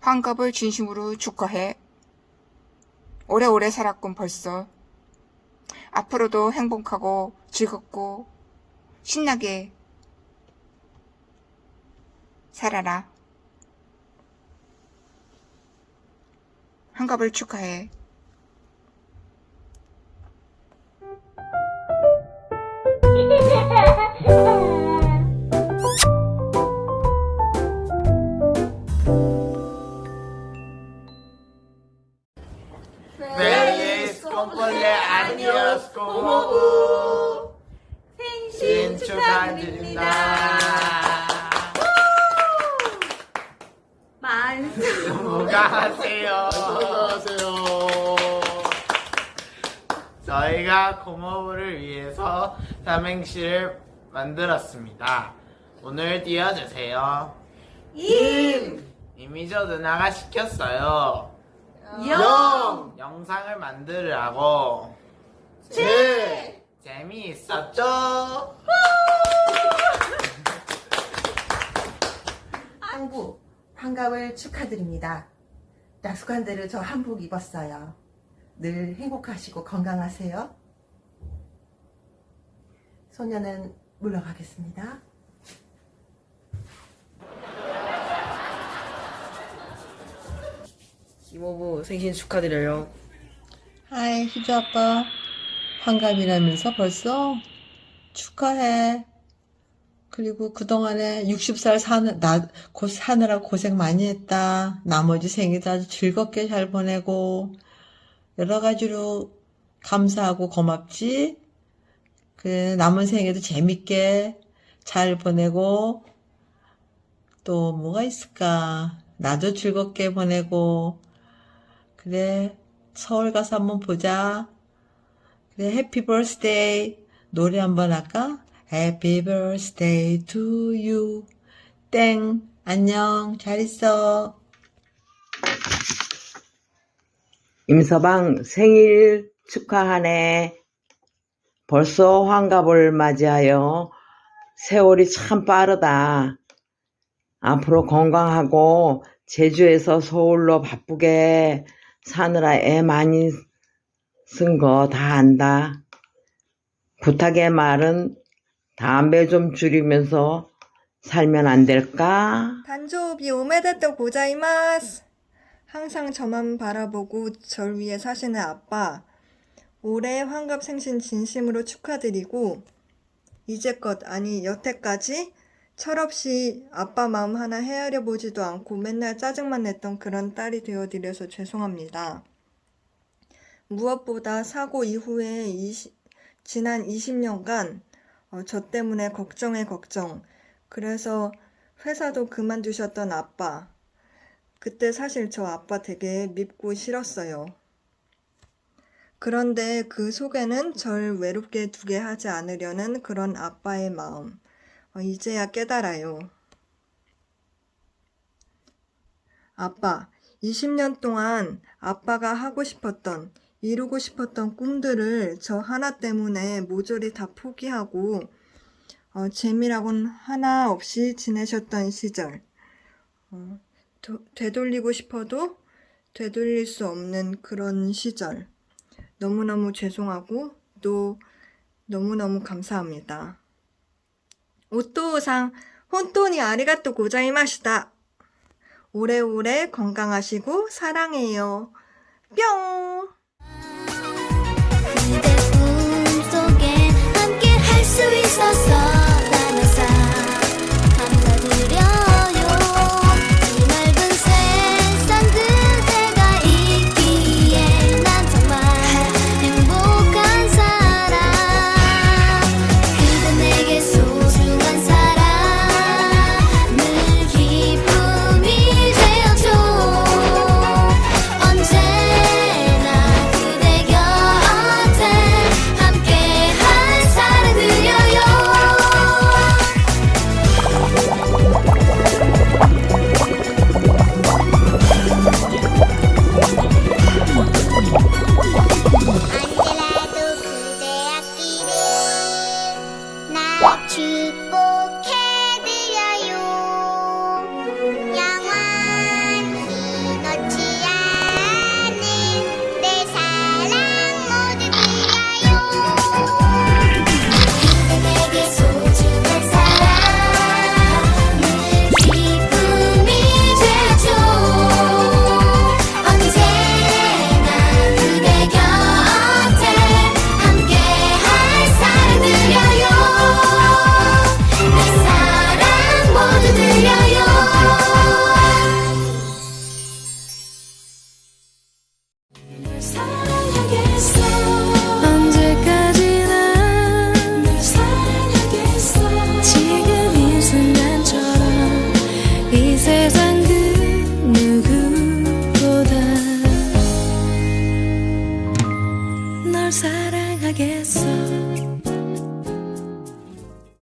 환갑을 진심으로 축하해. 오래오래 살았군 벌써. 앞으로도 행복하고 즐겁고 신나게 살아라. 환갑을 축하해. 고모부 생신 축하드립니다. 만수 건강하세요? 안녕하세요. 저희가 고모부를 위해서 삼행시를 만들었습니다. 오늘 띄워주세요. 임. 이미저 누나가 시켰어요. 영, 영상을 만들으라고 제, 재미있었죠? 한국 환갑을 축하드립니다. 약속한 대로 저 한복 입었어요. 늘 행복하시고 건강하세요. 소녀는 물러가겠습니다. 이모부 생신 축하드려요. 하이, 희주 아빠. 환갑이라면서 벌써? 축하해. 그리고 그동안에 60살 사는, 나, 고, 사느라 고생 많이 했다. 나머지 생일도 아주 즐겁게 잘 보내고, 여러 가지로 감사하고 고맙지? 그, 남은 생일도 재밌게 잘 보내고, 또 뭐가 있을까? 나도 즐겁게 보내고, 그래, 서울 가서 한번 보자. 그래, 해피 버스데이. 노래 한번 할까? Happy birthday to you. 땡. 안녕. 잘 있어. 임서방 생일 축하하네. 벌써 환갑을 맞이하여 세월이 참 빠르다. 앞으로 건강하고 제주에서 서울로 바쁘게 사느라 애 많이 쓴 거 다 안다. 부탁의 말은 담배 좀 줄이면서 살면 안 될까? 단조비 오메데또 고자이마스. 항상 저만 바라보고 절 위해 사시는 아빠. 올해 환갑 생신 진심으로 축하드리고 이제껏 아니 여태까지 철없이 아빠 마음 하나 헤아려 보지도 않고 맨날 짜증만 냈던 그런 딸이 되어드려서 죄송합니다. 무엇보다 사고 이후에 20 지난 20년간 어, 저 때문에 걱정에 걱정. 그래서 회사도 그만두셨던 아빠. 그때 사실 저 아빠 되게 밉고 싫었어요. 그런데 그 속에는 절 외롭게 두게 하지 않으려는 그런 아빠의 마음. 어, 이제야 깨달아요. 아빠, 20년 동안 아빠가 하고 싶었던, 이루고 싶었던 꿈들을 저 하나 때문에 모조리 다 포기하고, 어, 재미라곤 하나 없이 지내셨던 시절. 어, 도- 되돌리고 싶어도 되돌릴 수 없는 그런 시절. 너무너무 죄송하고 또 너무너무 감사합니다. 오토상 혼돈이 아리가또 고자이마시다. 오래오래 건강하시고 사랑해요. 뿅!